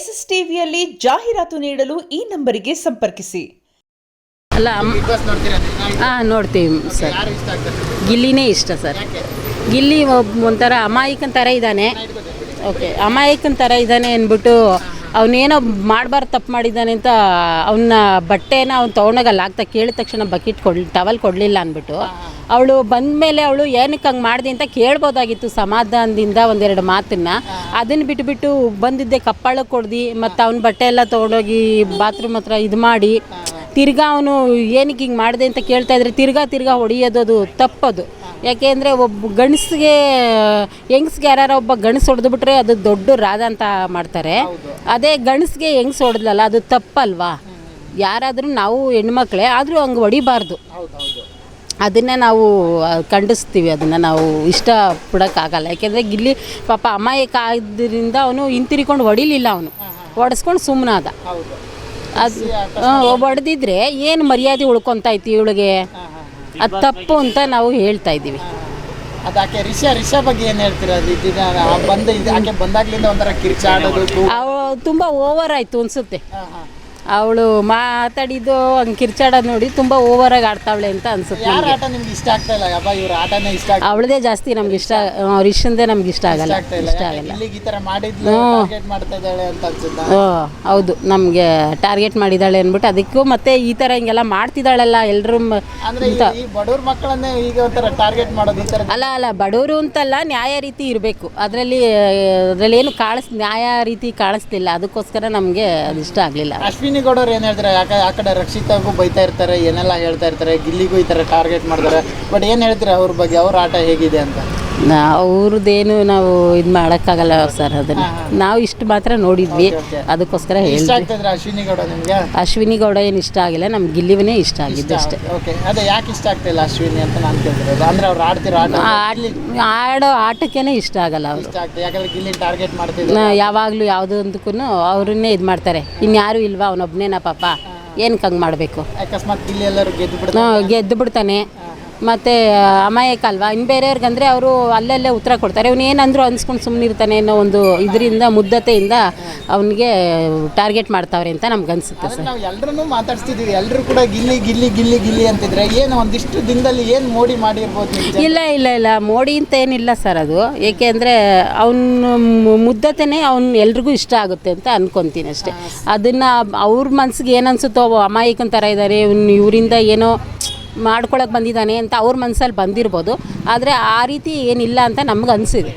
S S ಟಿವಿಯಲ್ಲಿ ಜಾಹೀರಾತು ನೀಡಲು ಈ ನಂಬರಿಗೆ ಸಂಪರ್ಕಿಸಿ. ಅಲ್ಲ? ಹಾಂ ನೋಡ್ತೀವಿ ಸರ್. ಗಿಲ್ಲಿನೇ ಇಷ್ಟ ಸರ್. ಗಿಲ್ಲಿ ಒಬ್ಬ ಒಂಥರ ಅಮಾಯಕನ ಥರ ಇದ್ದಾನೆ. ಓಕೆ ಅಮಾಯಕನ ಥರ ಇದ್ದಾನೆ ಅಂದ್ಬಿಟ್ಟು ಅವನೇನೋ ಮಾಡಬಾರ್ದು ತಪ್ಪು ಮಾಡಿದ್ದಾನೆ ಅಂತ ಅವನ್ನ ಬಟ್ಟೆನ ಅವ್ನು ತೊಗೊಂಡೋಗಲ್ಲ. ಆಗ್ತಾ ಕೇಳಿದ ತಕ್ಷಣ ಬಕೆಟ್ ಕೊಡ್ ಟವಲ್ ಕೊಡಲಿಲ್ಲ ಅಂದ್ಬಿಟ್ಟು. ಅವಳು ಬಂದ ಮೇಲೆ ಅವಳು ಏನಕ್ಕೆ ಹಂಗೆ ಮಾಡಿದೆ ಅಂತ ಕೇಳ್ಬೋದಾಗಿತ್ತು ಸಮಾಧಾನದಿಂದ ಒಂದೆರಡು ಮಾತನ್ನ. ಅದನ್ನು ಬಿಟ್ಟುಬಿಟ್ಟು ಬಂದಿದ್ದೆ ಕಪ್ಪಾಳಕ್ಕೆ ಕೊಡ್ದು ಮತ್ತು ಅವ್ನ ಬಟ್ಟೆ ಎಲ್ಲ ತೊಗೊಂಡೋಗಿ ಬಾತ್ರೂಮ್ ಹತ್ರ ಇದು ಮಾಡಿ. ತಿರ್ಗಾ ಅವನು ಏನಕ್ಕೆ ಹಿಂಗೆ ಮಾಡಿದೆ ಅಂತ ಕೇಳ್ತಾ ಇದ್ರೆ ತಿರ್ಗಾ ತಿರ್ಗಾ ಹೊಡಿಯೋದು ಅದು ತಪ್ಪದು. ಯಾಕೆಂದರೆ ಒಬ್ಬ ಗಂಡಸಿಗೆ, ಹೆಂಗ್ಸ್ಗೆ ಯಾರು ಒಬ್ಬ ಗಂಡಸ್ ಹೊಡೆದ್ಬಿಟ್ರೆ ಅದು ದೊಡ್ಡ ರಾಧ ಅಂತ ಮಾಡ್ತಾರೆ. ಅದೇ ಗಂಡಸ್ಗೆ ಹೆಂಗ್ಸ್ ಹೊಡೆದ್ಲಲ್ಲ, ಅದು ತಪ್ಪಲ್ವಾ? ಯಾರಾದರೂ ನಾವು ಹೆಣ್ಮಕ್ಳೇ, ಆದರೂ ಹಂಗೆ ಹೊಡಿಬಾರ್ದು. ಅದನ್ನೇ ನಾವು ಖಂಡಿಸ್ತೀವಿ. ಅದನ್ನು ನಾವು ಇಷ್ಟ ಪಡೋಕ್ಕಾಗಲ್ಲ ಯಾಕೆಂದರೆ ಇಲ್ಲಿ ಪಾಪ ಅಮಾಯಕ ಆದ್ದರಿಂದ ಅವನು ಹಿಂತಿರಿಕೊಂಡು ಹೊಡಿಲಿಲ್ಲ ಅವನು. ಹೊಡೆಸ್ಕೊಂಡು ಸುಮ್ಮನಾದ ಅದು ಹೊಡೆದಿದ್ರೆ ಏನು ಮರ್ಯಾದೆ ಉಳ್ಕೊತಾಯ್ತು ಇವಳಿಗೆ? ಅದು ತಪ್ಪು ಅಂತ ನಾವು ಹೇಳ್ತಾ ಇದ್ದೀವಿ. ಅದಕ್ಕೆ ರಿಷಾ ರಿಷಾ ಬಗ್ಗೆ ಏನು ಹೇಳ್ತೀರಾ? ಬಂದ ಆಕೆ ಬಂದಾಗ್ಲಿಂದ ಒಂಥರ ಕಿರ್ಚಾಡೋದು ಅವು ತುಂಬ ಓವರ್ ಆಯಿತು ಅನಿಸುತ್ತೆ. ಅವಳು ಮಾತಾಡಿದ್ದು ಹಂಗೆ ಕಿರ್ಚಾಡೋದು ನೋಡಿ ತುಂಬ ಓವರಾಗಿ ಆಡ್ತಾವಳೆ ಅಂತ ಅನ್ಸುತ್ತೆ ಯಾರ ಆಟ ನಿಮ್ಗೆ ಇಷ್ಟ ಆಗ್ತಾ ಇಲ್ಲ? ಯಬ್ಬ ಇವ್ರ ಆಟನೇ ಇಷ್ಟ ಆಗ್ತಾ ಅವಳದೇ ಜಾಸ್ತಿ ನಮ್ಗೆ ಇಷ್ಟ ರಿಷಂದೇ ನಮ್ಗೆ ಇಷ್ಟ ಆಗಲ್ಲ. ಆಗ್ತಾ ಇಲ್ಲ. ಇಷ್ಟ ಆಗಲ್ಲ. ಇಲ್ಲಿಗೆ ಈ ತರ ಮಾಡಿದ್ಲು ಟಾರ್ಗೆಟ್ ಮಾಡ್ತಾ ಇದ್ದಾಳೆ ಅಂತ ಅನ್ಸುತ್ತಾ? ಓ ಹೌದು. ನಮಗೆ ಟಾರ್ಗೆಟ್ ಮಾಡಿದ್ದಾಳೆ ಅಂದ್ಬಿಟ್ಟು ಅದಕ್ಕೂ ಮತ್ತೆ ಈ ಥರ ಹಿಂಗೆಲ್ಲ ಮಾಡ್ತಿದ್ದಾಳಲ್ಲ ಎಲ್ಲರೂ ಅಂದ್ರೆ ಈ- ಈ ಬಡವ್ರ ಮಕ್ಕಳನ್ನೇ ಈಗ ಒಂಥರ ಟಾರ್ಗೆಟ್ ಮಾಡೋದು ಈ ತರ ಅಲ್ಲ ಅಲ್ಲ ಬಡವರು ಅಂತಲ್ಲ ನ್ಯಾಯ ರೀತಿ ಇರಬೇಕು. ಅದರಲ್ಲಿ ಅದರಲ್ಲಿ ಏನು ಕಾಣಿಸ್ ನ್ಯಾಯ ರೀತಿ ಕಾಣಿಸ್ತಿಲ್ಲ. ಅದಕ್ಕೋಸ್ಕರ ನಮಗೆ ಅದು ಇಷ್ಟ ಆಗಲಿಲ್ಲ. ಅಶ್ವಿನಿ ಏನು ಹೇಳ್ತಾರೆ? ಯಾಕೆ ಆ ಕಡೆ ರಕ್ಷಿತಾಗೂ ಬೈತಾ ಇರ್ತಾರೆ, ಏನೆಲ್ಲ ಹೇಳ್ತಾ ಇರ್ತಾರೆ, ಗಿಲ್ಲಿಗೂ ಈ ಥರ ಟಾರ್ಗೆಟ್ ಮಾಡ್ತಾರೆ. ಬಟ್ ಏನು ಹೇಳ್ತೀರಾ ಅವ್ರ ಬಗ್ಗೆ? ಅವ್ರ ಆಟ ಹೇಗಿದೆ ಅಂತ? ಅವ್ರದ್ದೇನು ನಾವು ಇದು ಮಾಡೋಕ್ಕಾಗಲ್ಲ ಸರ್ ಅದನ್ನು. ನಾವು ಇಷ್ಟು ಮಾತ್ರ ನೋಡಿದ್ವಿ. ಅದಕ್ಕೋಸ್ಕರ ಹೇಳಿದ್ವಿ. ಅಶ್ವಿನಿ ಗೌಡ ನಿಮಗೆ? ಅಶ್ವಿನಿ ಗೌಡ ಏನು ಇಷ್ಟ ಆಗಿಲ್ಲ ನಮ್ಗೆ ಗಿಲ್ಲಿವನೇ ಇಷ್ಟ ಆಗಿದ್ದು ಅಷ್ಟೇ. ಓಕೆ. ಅದೇ ಯಾಕೆ ಇಷ್ಟ ಆಗ್ತಿಲ್ಲ ಅಶ್ವಿನಿ ಅಂತ ನಾನು ಕೇಳ್ತಿರೋದು? ಅಂದ್ರೆ ಅವ್ರು ಆಡ್ತಿರೋ ಆಟ ಆಡ್ಲಿ ಆಡೋ ಆಟಕ್ಕೇನೆ ಇಷ್ಟ ಆಗಲ್ಲ ಅವರು. ಇಷ್ಟ ಆಗ್ತದೆ ಯಾಕಂದ್ರೆ ಗಿಲ್ಲಿ ಟಾರ್ಗೆಟ್ ಮಾಡ್ತಿದ್ರು. ಯಾವಾಗಲೂ ಯಾವುದೊಂದಕ್ಕೂ ಅವ್ರನ್ನೇ ಇದು ಮಾಡ್ತಾರೆ. ಇನ್ಯಾರೂ ಇಲ್ವಾ ಅವನೊಬ್ಬನೇನಾ ಪಾಪ? ಏನಕ್ಕೆ ಹಂಗೆ ಮಾಡಬೇಕು? ಅಕಸ್ಮಾತ್ ಗಿಲ್ಲಿ ಎಲ್ಲರೂ ಗೆದ್ದು ಬಿಡ್ತಾರೆ ಗೆದ್ದು ಬಿಡ್ತಾನೆ ಮತ್ತು ಅಮಾಯಕ ಅಲ್ವಾ? ಇನ್ನು ಬೇರೆಯವ್ರಿಗಂದ್ರೆ ಅವರು ಅಲ್ಲಲ್ಲೇ ಉತ್ತರ ಕೊಡ್ತಾರೆ. ಅವ್ನು ಏನಂದ್ರು ಅನ್ಸ್ಕೊಂಡು ಸುಮ್ಮನಿರ್ತಾನೆ ಅನ್ನೋ ಒಂದು ಇದರಿಂದ ಮುದ್ದತೆಯಿಂದ ಅವನಿಗೆ ಟಾರ್ಗೆಟ್ ಮಾಡ್ತಾವ್ರೆ ಅಂತ ನಮ್ಗೆ ಅನ್ಸುತ್ತೆ ಸರ್. ನಾವು ಎಲ್ಲರನ್ನೂ ಮಾತಾಡ್ತಿದ್ದೀವಿ ಎಲ್ಲರೂ ಕೂಡ ಗಿಲ್ಲಿ ಗಿಲ್ಲಿ ಗಿಲ್ಲಿ ಗಿಲ್ಲಿ ಅಂತಿದ್ರೆ ಏನು ಒಂದಿಷ್ಟು ದಿನದಲ್ಲಿ ಏನು ಮೋಡಿ ಮಾಡಿರ್ಬೋದು ನಿಜ? ಇಲ್ಲ ಇಲ್ಲ ಇಲ್ಲ. ಮೋಡಿ ಅಂತ ಏನಿಲ್ಲ ಸರ್ ಅದು. ಏಕೆಂದರೆ ಅವನು ಮುದ್ದತೆನೇ ಅವ್ನು ಎಲ್ರಿಗೂ ಇಷ್ಟ ಆಗುತ್ತೆ ಅಂತ ಅನ್ಕೊಂತೀನಿ ಅಷ್ಟೇ. ಅದನ್ನು ಅವ್ರ ಮನ್ಸಿಗೆ ಏನು ಅನ್ಸುತ್ತೋ ಅಮಾಯಕನ ಥರ ಇದ್ದಾರೆ ಇವ್ನು ಇವರಿಂದ ಏನೋ ಮಾಡ್ಕೊಳಕ್ಕೆ ಬಂದಿದ್ದಾನೆ ಅಂತ ಅವ್ರ ಮನಸ್ಸಲ್ಲಿ ಬಂದಿರ್ಬೋದು. ಆದರೆ ಆ ರೀತಿ ಏನಿಲ್ಲ ಅಂತ ನಮ್ಗೆ ಅನಿಸಿದೆ.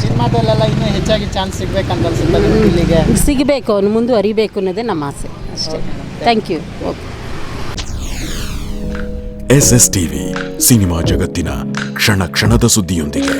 ಸಿನಿಮಾದಲ್ಲೆಲ್ಲ ಇನ್ನೂ ಹೆಚ್ಚಾಗಿ ಚಾನ್ಸ್ ಸಿಗ್ಬೇಕಂತ ಅನ್ಸುತ್ತೆ ಸಿಗಬೇಕು ಅವನು ಮುಂದುವರಿಬೇಕು ಅನ್ನೋದೇ ನಮ್ಮ ಆಸೆ ಅಷ್ಟೇ. Thank you okay S S TV cinema ಜಗತ್ತಿನ ಕ್ಷಣ ಕ್ಷಣದ ಸುದ್ದಿಯೊಂದಿಗೆ.